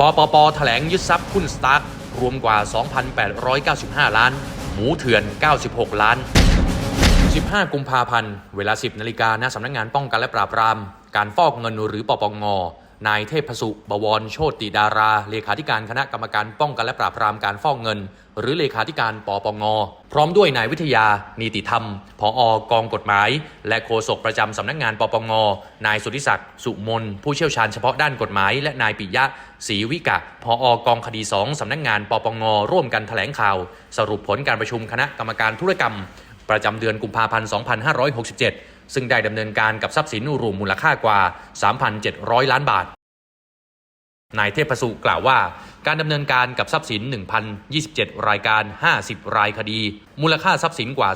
ปปปแถลงยึดทรัพย์หุ้นสตาร์ทรวมกว่า 2,895 ล้าน หมูเถื่อน 96 ล้าน 15 กุมภาพันธ์ เวลา 10 นาฬิกาณสำนักงานป้องกันและปราบปราม การฟอกเงินหรือปปง นายเทพสุบวรโชติดารา เลขาธิการคณะกรรมการป้องกันและปราบปรามการฟอกเงิน หรือเลขาธิการปปง พร้อมด้วยนายวิทยานีติธรรม ผออกองกฎหมาย และโฆษกประจำสำนักงานปปง นายสุธิศักดิ์สุมน ผู้เชี่ยวชาญเฉพาะด้านกฎหมาย และนายปิยะศรีวิกะผออกองคดี2สำนักงานปปง ร่วมกันแถลงข่าว สรุปผลการประชุมคณะกรรมการธุรกรรม ประจำเดือนกุมภาพันธ์ 2567 ซึ่งได้ดำเนินการกับทรัพย์สินรวมมูลค่ากว่า 3,700 ล้านบาท นายเทพสุกล่าวว่า การดำเนินการกับทรัพย์สิน 1,027 รายการ 50 รายคดี มูลค่าทรัพย์สินกว่า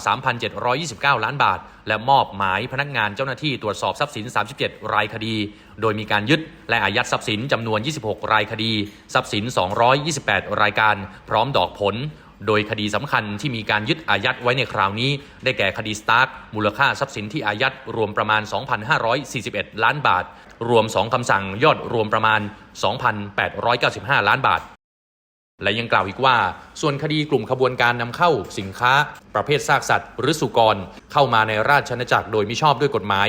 3,729 ล้านบาท และมอบหมายพนักงานเจ้าหน้าที่ตรวจสอบทรัพย์สิน 37 รายคดี โดยมีการยึดและอายัดทรัพย์สินจำนวน 26 รายคดี ทรัพย์สิน 228 รายการ พร้อมดอกผล โดยคดีสำคัญที่มีการยึดอายัดไว้ในคราวนี้ ได้แก่คดีสตาร์ทมูลค่าทรัพย์สินที่อายัดรวมประมาณ 2,541 ล้านบาท รวม 2คำสั่งยอดรวมประมาณ 2,895 ล้านบาท และยังกล่าวอีกว่า ส่วนคดีกลุ่มขบวนการนำเข้าสินค้า ประเภทซากสัตว์ หรือสุกร เข้ามาในราชอาณาจักรโดยมิชอบด้วยกฎหมาย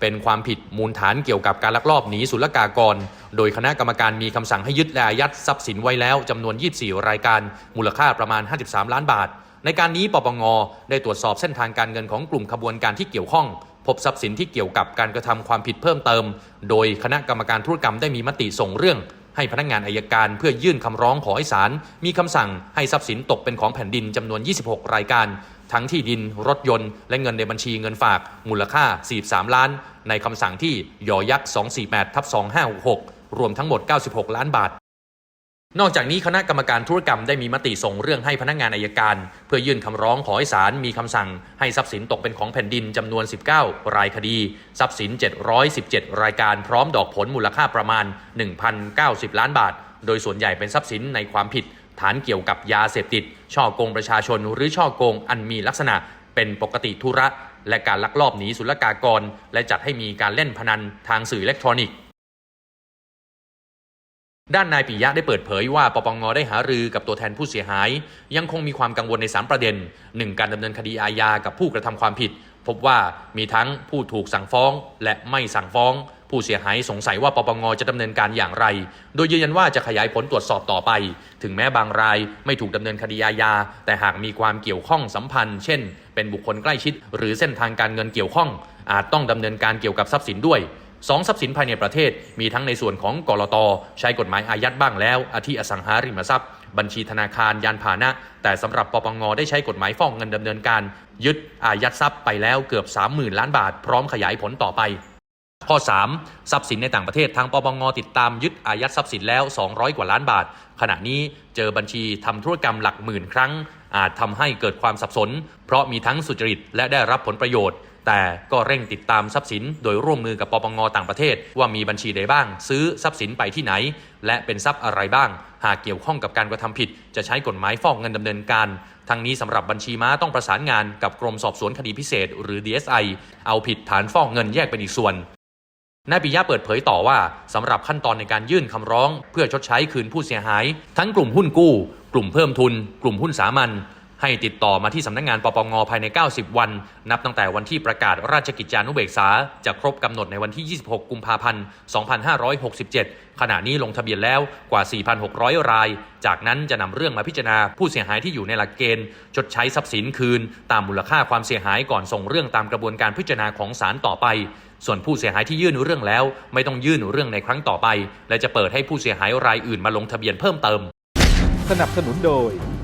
เป็นความผิดมูลฐานเกี่ยวกับการลักลอบหนีศุลกากร โดยคณะกรรมการมีคำสั่งให้ยึดและอายัดทรัพย์สินไว้แล้วจำนวน 24 รายการ มูลค่าประมาณ 53 ล้านบาท ในการนี้ปปงได้ตรวจสอบเส้นทางการเงินของกลุ่มขบวนการที่เกี่ยวข้อง พบทรัพย์สินที่เกี่ยวกับการกระทำความผิดเพิ่มเติม โดยคณะกรรมการธุรกรรมได้มีมติส่งเรื่อง ให้พนักงานอายการเพื่อยื่นคำร้องขอให้ศาลมีคำสั่งให้ทรัพย์สินตกเป็นของแผ่นดินจำนวน 26 รายการ ทั้งที่ดิน รถยนต์ และเงินในบัญชีเงินฝากมูลค่า 43 ล้าน ในคำสั่งที่ยอยักษ์248ทับ2566 รวมทั้งหมด 96 ล้านบาท นอกจากนี้คณะกรรมการธุรกรรมได้มีมติส่งเรื่องให้พนักงานอายการ เพื่อยื่นคำร้องขอให้ศาลมีคำสั่ง ให้ทรัพย์สินตกเป็นของแผ่นดินจำนวน 19 รายคดี ทรัพย์สิน 717 รายการพร้อมดอกผลมูลค่าประมาณ 1,090 ล้านบาท โดยส่วนใหญ่เป็นทรัพย์สินในความผิด ฐานเกี่ยวกับยาเสพติด ช่อโกงประชาชนหรือช่อโกงอันมีลักษณะเป็นปกติธุระ และการลักลอบหนีศุลกากร และจัดให้มีการเล่นพนันทางสื่ออิเล็กทรอนิกส์ ด้านนายปิยะได้เปิดเผยว่าปปงได้หารือกับตัวแทนผู้เสียหาย ยังคงมีความกังวลใน 3 ประเด็น 1. การดำเนินคดีอาญากับผู้กระทำความผิด พบว่ามีทั้งผู้ถูกสั่งฟ้อง และไม่สั่งฟ้อง ผู้เสียหายสงสัยว่าปปงจะดำเนินการอย่างไร โดยยืนยันว่าจะขยายผลตรวจสอบต่อไป ถึงแม้บางรายไม่ถูกดำเนินคดีอาญาแต่หากมีความเกี่ยวข้องสัมพันธ์ เช่น เป็นบุคคลใกล้ชิด หรือเส้นทางการเงินเกี่ยวข้อง อาจต้องดำเนินการเกี่ยวกับทรัพย์สินด้วย สองทรัพย์สินภายในประเทศ มีทั้งในส่วนของกรตใช้กฎหมายอายัดบ้างแล้ว อาทิอสังหาริมทรัพย์ บัญชีธนาคารยานพาหนะ แต่สำหรับปปงได้ใช้กฎหมายฟ้อกเงินดำเนินการ ยึดอายัดทรัพย์ไปแล้วเกือบ 30,000 ล้านบาท พร้อมขยายผลต่อไปข้อ 3. ทรัพย์สินในต่างประเทศทางปปงติดตามยึดอายัดทรัพย์สินแล้ว 200 กว่าล้านบาท ขณะนี้เจอบัญชีทำธุรกรรมหลักหมื่นครั้ง อาจทำให้เกิดความสับสน เพราะมีทั้งสุจริตและได้รับผลประโยชน์ แต่ก็เร่งติดตามทรัพย์สิน โดยร่วมมือกับปปงต่างประเทศ ว่ามีบัญชีใดบ้าง ซื้อทรัพย์สินไปที่ไหน และเป็นทรัพย์อะไรบ้าง หากเกี่ยวข้องกับการกระทำผิด จะใช้กฎหมายฟอกเงินดำเนินการทั้งนี้สำหรับบัญชีม้าต้องประสานงานกับกรมสอบสวนคดีพิเศษ หรือ DSI เอาผิดฐานฟอกเงินแยกเป็นอีกส่วนนายปิยะเปิดเผยต่อว่าสำหรับขั้นตอนในการยื่นคำร้อง เพื่อชดใช้คืนผู้เสียหาย ทั้งกลุ่มหุ้นกู้ กลุ่มเพิ่มทุน กลุ่มหุ้นสามัญ ให้ติดต่อมาที่สำนักงานปปงภายใน 90 วัน นับตั้งแต่วันที่ประกาศราชกิจจานุเบกษา จะครบกำหนดในวันที่ 26 กุมภาพันธ์ 2567 ขณะนี้ลงทะเบียนแล้วกว่า 4,600 ราย จากนั้นจะนำเรื่องมาพิจารณาผู้เสียหายที่อยู่ในหลักเกณฑ์ ชดใช้ทรัพย์สินคืน ตามมูลค่าความเสียหายก่อนส่งเรื่องตามกระบวนการพิจารณาของศาลต่อไปส่วนผู้เสียหายที่ยื่นเรื่องแล้ว ไม่ต้องยื่นเรื่องในครั้งต่อไป และจะเปิดให้ผู้เสียหายรายอื่นมาลงทะเบียนเพิ่มเติม สนับสนุนโดย